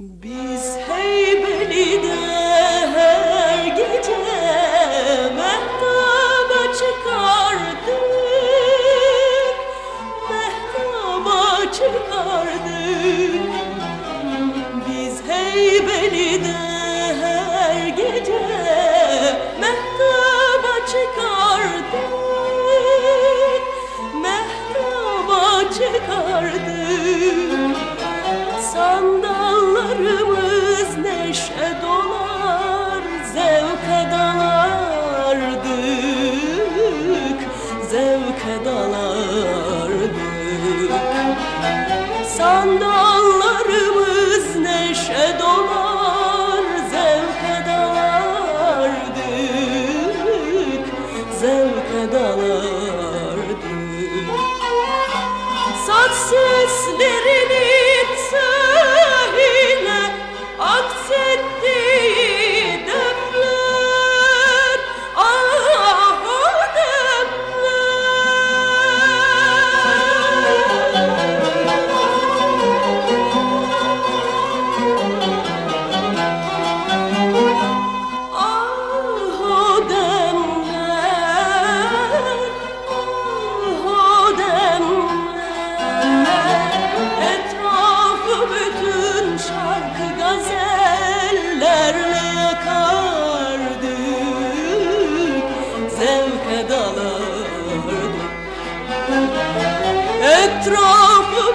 Biz Heybeli'de her gece mehtaba çıkardık, mehtaba çıkardık. Biz Heybeli'de her gece mehtaba çıkardık, mehtaba çıkardık. Sandallarımız zevke dalardık. Sandallarımız neşe dolar, zevke dalardık, zevke dalardık. Saz seslerinin Zevke dalardık Etrafı